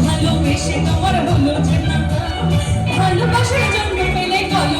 ভালোবেসে তোমার হলো ভালোবাসার জন্য পেলে গলো